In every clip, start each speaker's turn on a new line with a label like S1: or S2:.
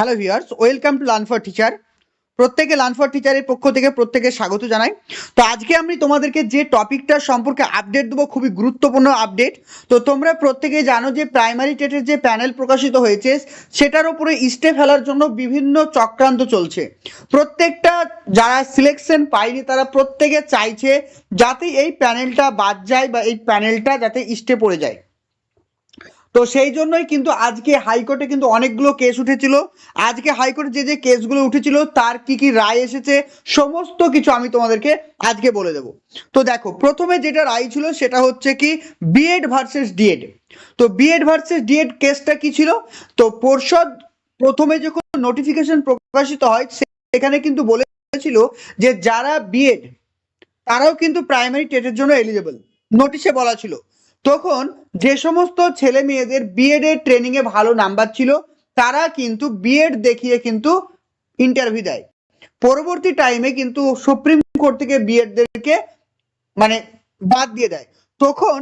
S1: Hello viewers welcome to learn for teacher প্রত্যেকে learn for টিচারের পক্ষ থেকে প্রত্যেকে স্বাগত জানাই। তো আজকে আমি তোমাদেরকে যে টপিকটা সম্পর্কে আপডেট দেবো, খুবই গুরুত্বপূর্ণ আপডেট তো তোমরা প্রত্যেকে জানো যে প্রাইমারি টেটের যে প্যানেল প্রকাশিত হয়েছে, সেটার উপরে স্টে ফেলার জন্য বিভিন্ন চক্রান্ত চলছে। প্রত্যেকটা যারা সিলেকশন পায়নি, তারা প্রত্যেকে চাইছে যাতে এই প্যানেলটা বাদ যায় বা এই প্যানেলটা যাতে স্টে পড়ে যায়। তো সেই জন্যই কিন্তু আজকে হাইকোর্টে কিন্তু অনেকগুলো কেস উঠেছিল। আজকে হাইকোর্টে যে যে কেসগুলো উঠেছিল, তার কি কি রায় এসেছে, সমস্ত কিছু আমি তোমাদেরকে আজকে বলে দেব। তো দেখো, প্রথমে যেটা রায় ছিল সেটা হচ্ছে কি B Ed versus D Ed তো B Ed versus D Ed কেসটা কি ছিল? তো পর্ষদ প্রথমে যখন নোটিফিকেশন প্রকাশিত হয়, সেখানে কিন্তু বলেছিল যে যারা বিএড তারাও কিন্তু প্রাইমারি টেটের জন্য এলিজেবল নোটিশে বলা ছিল। তখন যে সমস্ত ছেলে মেয়েদের বিএড এর ট্রেনিং এ ভালো নাম্বার ছিল, তারা কিন্তু বিএড দেখিয়ে কিন্তু ইন্টারভিউ দেয়। পরবর্তী টাইমে কিন্তু সুপ্রিম কোর্ট থেকে বিএডদেরকে মানে বাদ দিয়ে দেয়। তখন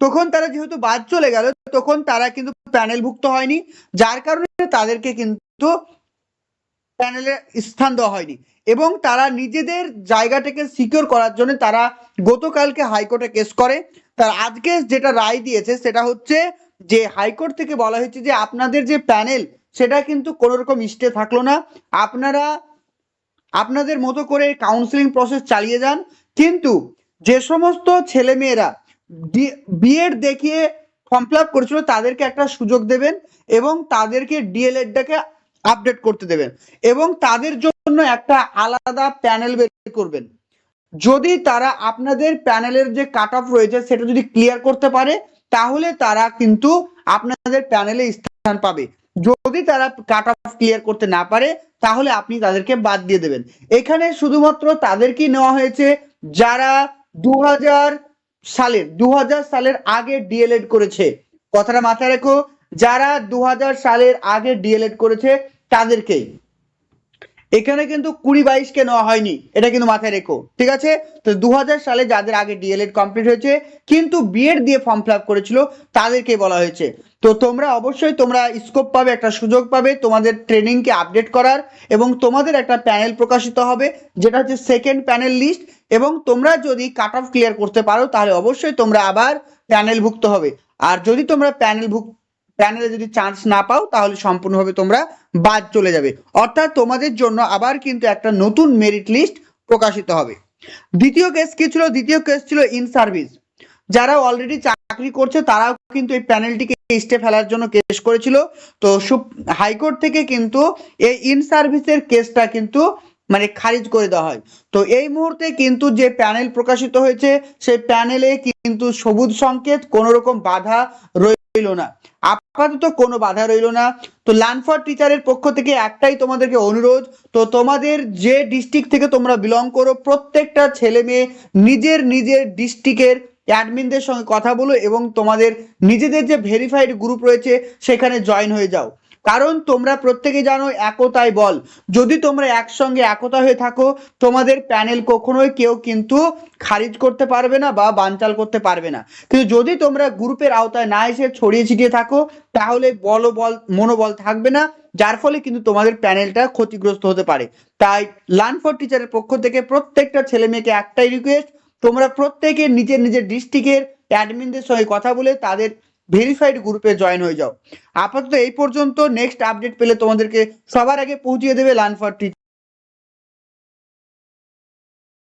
S1: তখন তারা যেহেতু বাদ চলে গেল, তখন তারা কিন্তু প্যানেলভুক্ত হয়নি, যার কারণে তাদেরকে কিন্তু প্যানেলে স্থান দেওয়া হয়নি। এবং তারা নিজেদের জায়গাটাকে সিকিউর করার জন্য তারা গতকালকে হাইকোর্টে কেস করে। তার আজকে যেটা রায় দিয়েছে সেটা হচ্ছে যে হাইকোর্ট থেকে বলা হয়েছে যে আপনাদের যে প্যানেল সেটা কিন্তু কোনো রকম ইস্টে থাকল না। আপনারা, আপনাদের মতো করে কাউন্সিলিং প্রসেস চালিয়ে যান। কিন্তু যে সমস্ত ছেলেমেয়েরা বিএড দেখিয়ে ফর্ম ফিল আপ করেছিল, তাদেরকে একটা সুযোগ দেবেন এবং তাদেরকে ডিএলএডটাকে আপডেট করতে দেবেন। এবং তাদের জন্য একটা আলাদা প্যানেল বের করবেন। যদি তারা আপনাদের প্যানেলের যে কাট অফ রয়েছে সেটা যদি ক্লিয়ার করতে পারে, তাহলে তারা কিন্তু আপনাদের প্যানেলে স্থান পাবে। যদি তারা কাট অফ ক্লিয়ার করতে না পারে, তাহলে আপনি তাদেরকে বাদ দিয়ে দেবেন। এখানে শুধুমাত্র তাদেরকেই নেওয়া হয়েছে যারা দু হাজার সালের দু হাজার সালের আগে ডিএলএড করেছে। কথাটা মাথায় রেখো যারা দু হাজার সালের আগে ডিএলএড করেছে, তাদেরকেই। এখানে কিন্তু কুড়ি বাইশকে নেওয়া হয়নি, এটা কিন্তু মাথায় রেখো, ঠিক আছে? তো দু হাজার সালে যাদের আগে ডিএলএড কমপ্লিট হয়েছে, কিন্তু বিএড দিয়ে ফর্ম ফিল করেছিল তাদেরকে বলা হয়েছে। তো তোমরা অবশ্যই তোমরা স্কোপ পাবে, একটা সুযোগ পাবে, তোমাদের ট্রেনিংকে আপডেট করার এবং তোমাদের একটা প্যানেল প্রকাশিত হবে, যেটা হচ্ছে সেকেন্ড প্যানেল লিস্ট এবং তোমরা যদি কাট অফ ক্লিয়ার করতে পারো, তাহলে অবশ্যই তোমরা আবার প্যানেলভুক্ত হবে। আর যদি তোমরা প্যানেলভুক্ত প্যানেলে যদি চান্স না পাও, তাহলে সম্পূর্ণভাবে তোমরা বাদ চলে যাবে। অর্থাৎ তোমাদের জন্য আবার কিন্তু একটা নতুন মেরিট লিস্ট প্রকাশিত হবে। দ্বিতীয় কেস কি ছিল? দ্বিতীয় কেস ছিল ইন সার্ভিস যারা অলরেডি চাকরি করছে, তারাও কিন্তু এই প্যানেলটিকে স্টে ফেলার জন্য কেস করেছিল। তো হাইকোর্ট থেকে কিন্তু এই ইন সার্ভিসের কেসটা কিন্তু মানে খারিজ করে দেওয়া হয়। তো এই মুহূর্তে কিন্তু যে প্যানেল প্রকাশিত হয়েছে, সেই প্যানেলে কিন্তু সবুজ সংকেত কোনো রকম বাধা রইল না। আপাতত কোনো বাধা রইল না। তো লানফর টিচারের পক্ষ থেকে একটাই তোমাদেরকে অনুরোধ, তো তোমাদের যে ডিস্ট্রিক্ট থেকে তোমরা বিলং করো, প্রত্যেকটা ছেলে মেয়ে নিজের নিজের ডিস্ট্রিক্টের অ্যাডমিনদের সঙ্গে কথা বলো এবং তোমাদের নিজেদের যে ভেরিফাইড গ্রুপ রয়েছে, সেখানে জয়েন হয়ে যাও। কারণ তোমরা প্রত্যেকে জানো একতাই বল। যদি তোমরা একসঙ্গে একতা হয়ে থাকো, তোমাদের প্যানেল কখনোই কেউ কিন্তু খারিজ করতে পারবে না বা বানচাল করতে পারবে না। কিন্তু যদি তোমরা গ্রুপের আওতায় না এসে ছড়িয়ে ছিটিয়ে থাকো, তাহলে বল বল মনোবল থাকবে না, যার ফলে কিন্তু তোমাদের প্যানেলটা ক্ষতিগ্রস্ত হতে পারে। তাই লার্ন ফর টিচারের পক্ষ থেকে প্রত্যেকটা ছেলে মেয়েকে একটাই রিকোয়েস্ট তোমরা প্রত্যেকে নিজের নিজের ডিস্ট্রিক্টের অ্যাডমিনদের সঙ্গে কথা বলে তাদের ভেরিফাইড গ্রুপে জয়েন হয়ে যাও। আপাতত এই পর্যন্ত নেক্সট আপডেট পেলে তোমাদেরকে সবার আগে পৌঁছিয়ে দেবে লান ফর